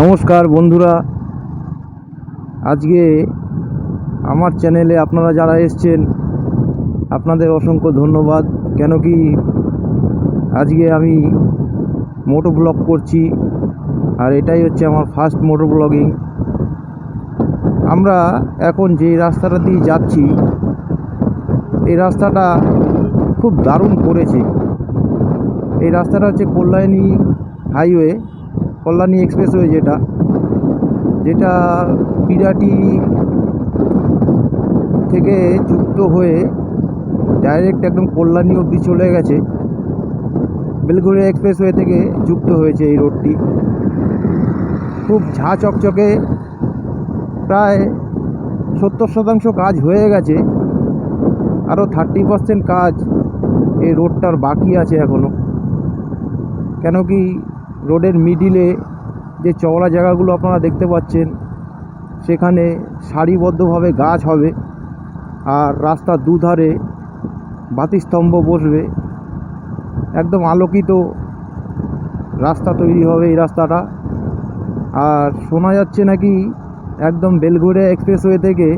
নমস্কার বন্ধুরা। আজকে আমার চ্যানেলে আপনারা যারা এসছেন, আপনাদের অসংখ্য ধন্যবাদ। কেন কি আজকে আমি মোটো ব্লগ করছি, আর এটাই হচ্ছে আমার ফার্স্ট মোটো ব্লগিং। আমরা এখন যে রাস্তাটা দিয়ে যাচ্ছি, এই রাস্তাটা খুব দারুণ করেছে। এই রাস্তাটা হচ্ছে কল্যাণী হাইওয়ে কল্যাণী এক্সপ্রেসওয়ে যেটা যেটা বিরাটি থেকে যুক্ত হয়ে ডাইরেক্ট একদম কল্যাণী অবধি চলে গেছে। বেলঘরিয়া এক্সপ্রেসওয়ে থেকে যুক্ত হয়েছে এই রোডটি। খুব ঝা চকচকে প্রায় সত্তর শতাংশ কাজ হয়ে গেছে, আরও থার্টি পার্সেন্ট কাজ এই রোডটার বাকি আছে এখনও কেন কি রোডের মিডিলে যে চওড়া জায়গাগুলো আপনারা দেখতে পাচ্ছেন, সেখানে সারিবদ্ধভাবে গাছ হবে আর রাস্তার দুধারে বাতিস্তম্ভ বসবে। একদম আলোকিত রাস্তা তৈরি হবে এই রাস্তাটা। আর শোনা যাচ্ছে নাকি একদম বেলঘরিয়া এক্সপ্রেসওয়ে থেকে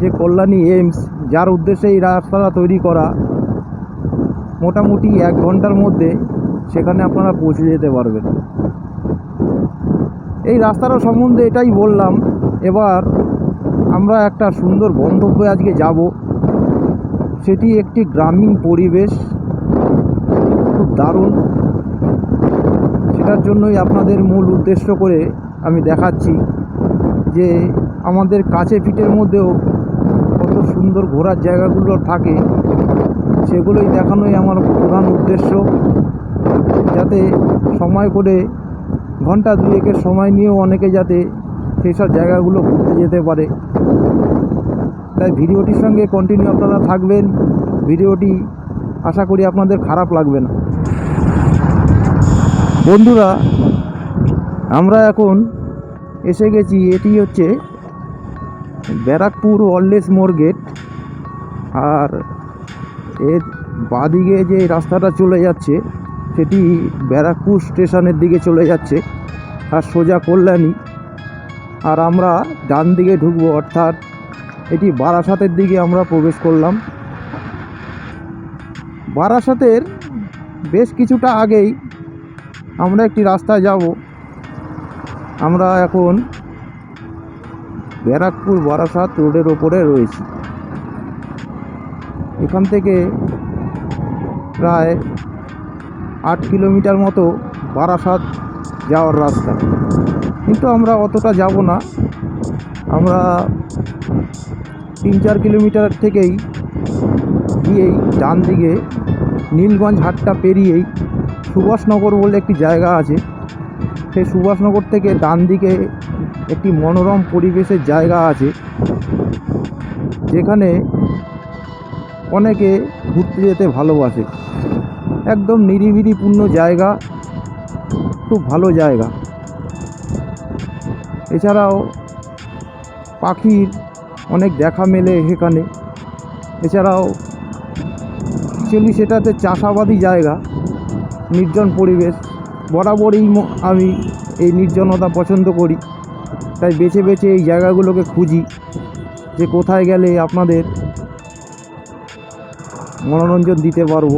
যে কল্যাণী এইমস, যার উদ্দেশ্যে এই রাস্তাটা তৈরি করা, মোটামুটি এক ঘণ্টার মধ্যে সেখানে আপনারা পৌঁছে যেতে পারবেন। এই রাস্তাটা সম্বন্ধে এটাই বললাম, এবার আমরা একটা সুন্দর গন্তব্যে আজকে যাব। সেটি একটি গ্রামীণ পরিবেশ। খুব দারুণ। সেটার জন্যই আপনাদের মূল উদ্দেশ্য করে আমি দেখাচ্ছি যে আমাদের কাছে পিঠের মধ্যেও কত সুন্দর ঘোরার জায়গাগুলো থাকে, সেগুলোই দেখানোই আমার প্রধান উদ্দেশ্য। যাতে সময় করে ঘণ্টা দুয়েকের সময় নিয়েও অনেকে যাতে সেই সব জায়গাগুলো ঘুরতে যেতে পারে। তাই ভিডিওটির সঙ্গে কন্টিনিউ আপনারা থাকবেন। ভিডিওটি আশা করি আপনাদের খারাপ লাগবে না। বন্ধুরা, আমরা এখন এসে গেছি, এটি হচ্ছে ব্যারাকপুর ওয়ারলেস মোড় গেট। আর এর বাদিকে যে রাস্তাটা চলে যাচ্ছে সেটি ব্যারাকপুর স্টেশনের দিকে চলে যাচ্ছে, আর সোজা কল্যাণী। আর আমরা ডান দিকে ঢুকবো, অর্থাৎ এটি বারাসাতের দিকে আমরা প্রবেশ করলাম। বারাসাতের বেশ কিছুটা আগেই আমরা একটি রাস্তায় যাব। আমরা এখন ব্যারাকপুর বারাসাত রোডের ওপরে রয়েছি। এখান থেকে প্রায় আট কিলোমিটার মতো বারাসাত যাওয়ার রাস্তা। কিন্তু আমরা অতটা যাব না। আমরা তিন চার কিলোমিটার থেকেই গিয়েই ডান দিকে নীলগঞ্জ হাটটা পেরিয়েই সুভাষনগর বলে একটি জায়গা আছে। সেই সুভাষনগর থেকে ডান দিকে একটি মনোরম পরিবেশের জায়গা আছে। যেখানে অনেকে ঘুরতে যেতে ভালোবাসে। একদম নিরিবিলিপূর্ণ জায়গা, খুব ভালো জায়গা। এছাড়াও পাখির অনেক দেখা মেলে এখানে। এছাড়াও অ্যাকচুয়ালি সেটাতে চাষাবাদি জায়গা, নির্জন পরিবেশ। বরাবরই আমি এই নির্জনতা পছন্দ করি। তাই বেছে বেছে এই জায়গাগুলোকে খুঁজি, যে কোথায় গেলে আপনাদের মনোরঞ্জন দিতে পারব।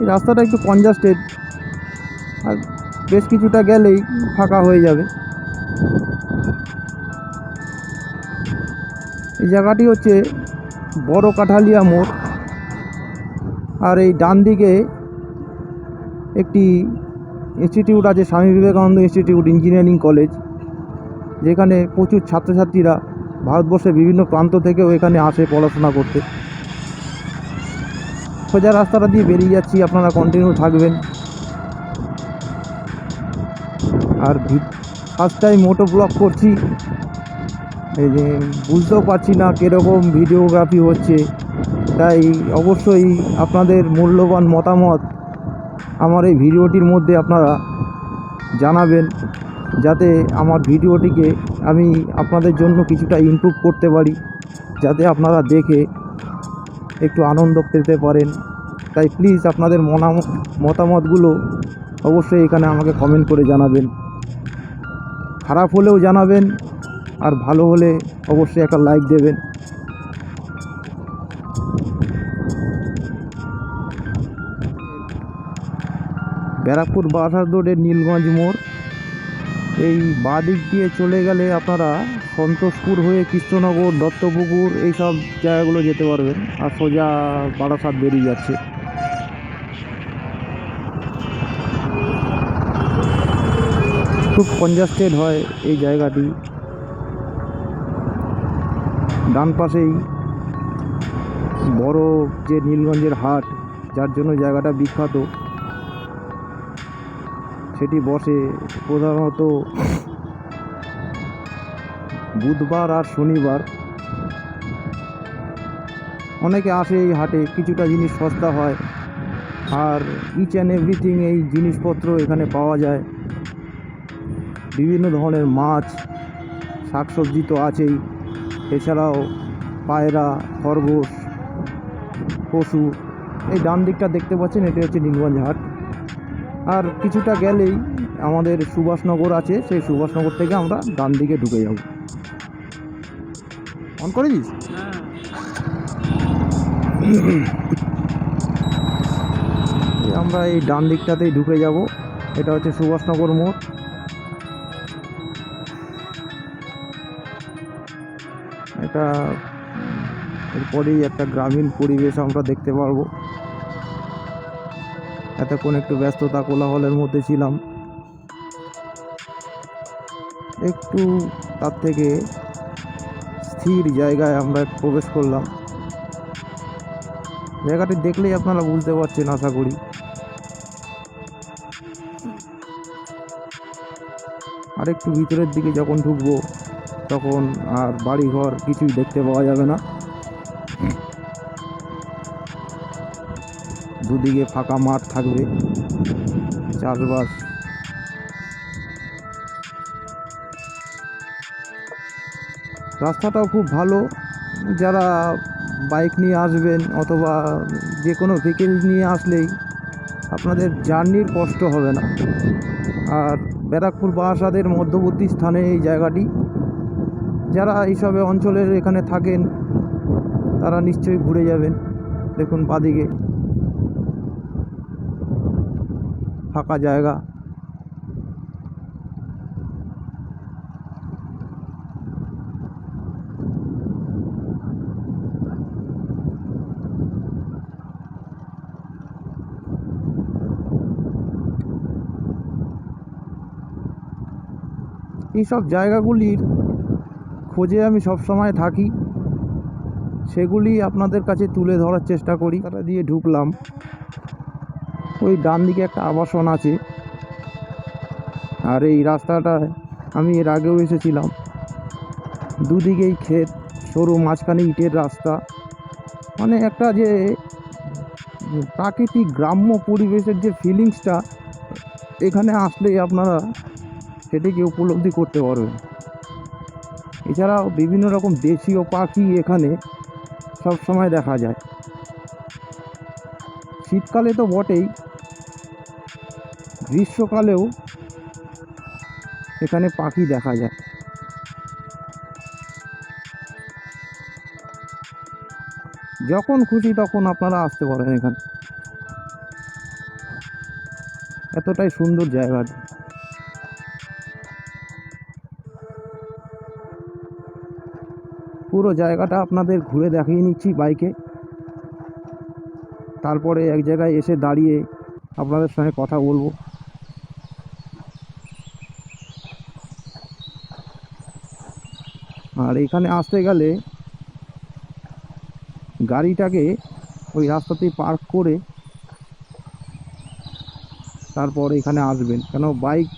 এই রাস্তাটা একটু কনজাস্টেড। আর বেশ কিছুটা গেলেই ফাঁকা হয়ে যাবে। এই জায়গাটি হচ্ছে বড় কাঠালিয়া মোড়। আর এই ডান দিকে একটি ইনস্টিটিউট আছে Swami Vivekananda institute engineering college, যেখানে প্রচুর ছাত্রছাত্রীরা ভারতবর্ষের বিভিন্ন প্রান্ত থেকেও এখানে আসে পড়াশোনা করতে। সোজা রাস্তাটা দিয়ে বেরিয়ে যাচ্ছি, আপনারা কন্টিনিউ থাকবেন। আর ফার্স্ট টাইম মোটো ব্লগ করছি। এই যে বুঝতেও পারছি না কীরকম ভিডিওগ্রাফি হচ্ছে। তাই অবশ্যই আপনাদের মূল্যবান মতামত আমার এই ভিডিওটির মধ্যে আপনারা জানাবেন, যাতে আমার ভিডিওটিকে আমি আপনাদের জন্য কিছুটা ইমপ্রুভ করতে পারি, যাতে আপনারা দেখে একটু আনন্দ পেতে পারেন। তাই প্লিজ আপনাদের মতামতগুলো অবশ্যই এখানে আমাকে কমেন্ট করে জানাবেন। খারাপ হলেও জানাবেন, আর ভালো হলে অবশ্যই একটা লাইক দেবেন। ব্যারাকপুর বাসার রোডের নীলগঞ্জ মোড়, এই বাঁ দিক দিয়ে চলে গেলে আপনারা সন্তোষপুর হয়ে কৃষ্ণনগর, দত্তপুকুর এইসব জায়গাগুলো যেতে পারবেন। আর সোজা বারাসাত বেরিয়ে যাচ্ছে। খুব কনজাস্টেড হয় এই জায়গাটি। ডান পাশেই বড় যে নীলগঞ্জের হাট, যার জন্য জায়গাটা বিখ্যাত, সেটি বসে প্রধানত বুধবার আর শনিবার। অনেকে আসে এই হাটে, কিছুটা জিনিস সস্তা হয়। আর ইচ অ্যান্ড এভরিথিং এই জিনিসপত্র এখানে পাওয়া যায়। বিভিন্ন ধরনের মাছ, শাকসবজি তো আছেই। এছাড়াও পায়রা, খরগোশ, পশু, এই ডান দিকটা দেখতে পাচ্ছেন, এটি হচ্ছে নীলগঞ্জ হাট আর কিছুটা গেলেই আমাদের সুভাষনগর আছে, সেই সুভাষনগর থেকে আমরা ডান দিকে ঢুকে যাব। অন করে দিস? আমরা এই ডান দিকটাতেই ঢুকে যাব। এটা হচ্ছে সুভাষনগর মোড়। এটা এরপরেই একটা গ্রামীণ পরিবেশ আমরা দেখতে পারব। এতক্ষণ একটু ব্যস্ততা কোলাহলের মধ্যে ছিলাম। একটু তার থেকে স্থির জায়গায় আমরা প্রবেশ করলাম। জায়গাটি দেখলেই আপনারা বুঝতে পারছেন, আশা করি। আর একটু ভিতরের দিকে যখন ঢুকবো, তখন আর বাড়ি ঘর কিছুই দেখতে পাওয়া যাবে না। দুদিকে ফাঁকা মাঠ থাকবে। চাষবাস রাস্তাটাও খুব ভালো। যারা বাইক নিয়ে আসবেন অথবা যে কোনো ভেহিকেল নিয়ে আসলেই আপনাদের জার্নির কষ্ট হবে না। আর ব্যারাকপুর বারাসাতের মধ্যবর্তী স্থানে এই জায়গাটি, যারা এইসবে অঞ্চলের এখানে থাকেন, তারা নিশ্চয়ই ঘুরে যাবেন। দেখুন বাদিকে। ফাঁকা জায়গা। এইসব জায়গাগুলির খোঁজে আমি সব সময় থাকি। সেগুলি আপনাদের কাছে তুলে ধরার চেষ্টা করি। তারা দিয়ে ঢুকলাম। ওই ডান দিকে একটা আবাসন আছে। আর এই রাস্তাটায় আমি এর আগেও এসেছিলাম। দুদিকেই ক্ষেত, সরু মাঝখানে ইটের রাস্তা। মানে একটা যে প্রাকৃতিক গ্রাম্য পরিবেশের যে ফিলিংসটা এখানে আসলেই আপনারা সেটিকে উপলব্ধি করতে পারবেন এছাড়াও বিভিন্ন রকম দেশীয় পাখি এখানে সব সময় দেখা যায়। শীতকালে তো বটেই। গ্রীষ্মকালেও এখানে পাখি দেখা যায়। যখন খুশি তখন আপনারা আসতে পারেন এখানে। এতটাই সুন্দর জায়গাটি। পুরো জায়গাটা আপনাদের ঘুরে দেখিয়ে নিচ্ছি বাইকে। তারপরে এক জায়গায় এসে দাঁড়িয়ে আপনাদের সঙ্গে কথা বলব। আর এখানে আসতে গেলে গাড়িটাকে ওই রাস্তাতেই পার্ক করে তারপর এখানে আসবেন। কেন বাইক,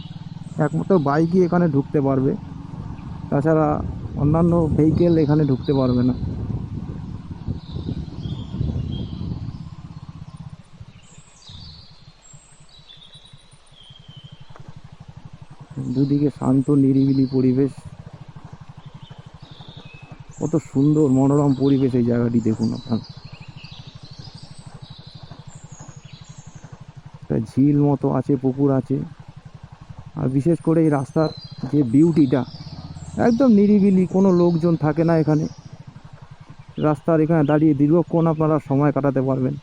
একমাত্র বাইকই এখানে ঢুকতে পারবে। তাছাড়া অন্যান্য ভেহিকেল এখানে ঢুকতে পারবে না। দুদিকে শান্ত, নিরিবিলি পরিবেশ। কত সুন্দর, মনোরম পরিবেশ এই জায়গাটি, দেখুন আপনার। ঝিল মতো আছে, পুকুর আছে। আর বিশেষ করে এই রাস্তার যে বিউটিটা একদম নিরিবিলি, কোনো লোকজন থাকে না এখানে। রাস্তার এখানে দাঁড়িয়ে দীর্ঘক্ষণ আপনারা সময় কাটাতে পারবেন।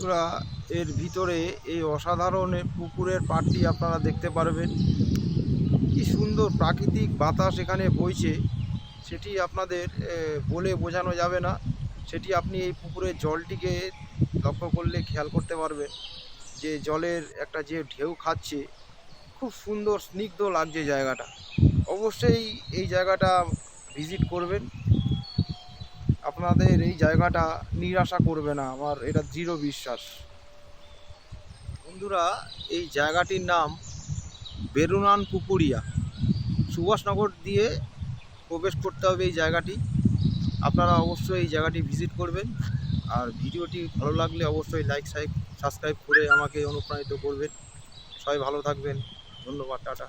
বন্ধুরা এর ভিতরে এই অসাধারণ পুকুরের পাড়টি আপনারা দেখতে পারবেন। কি সুন্দর প্রাকৃতিক বাতাস এখানে বইছে। সেটি আপনাদের বলে বোঝানো যাবে না। সেটি আপনি এই পুকুরের জলটিকে লক্ষ্য করলে খেয়াল করতে পারবেন যে জলের একটা যে ঢেউ খাচ্ছে, খুব সুন্দর স্নিগ্ধ লাগছে জায়গাটা। অবশ্যই এই জায়গাটা ভিজিট করবেন। আপনাদের এই জায়গাটা নিরাশা করবে না, আমার এটা দৃঢ় বিশ্বাস। বন্ধুরা, এই জায়গাটির নাম বেরুনান পুকুরিয়া। সুভাষনগর দিয়ে প্রবেশ করতে হবে এই জায়গাটি। আপনারা অবশ্যই এই জায়গাটি ভিজিট করবেন। আর ভিডিওটি ভালো লাগলে অবশ্যই লাইক, সাইক, সাবস্ক্রাইব করে আমাকে অনুপ্রাণিত করবেন। সবাই ভালো থাকবেন। ধন্যবাদ, টাটা।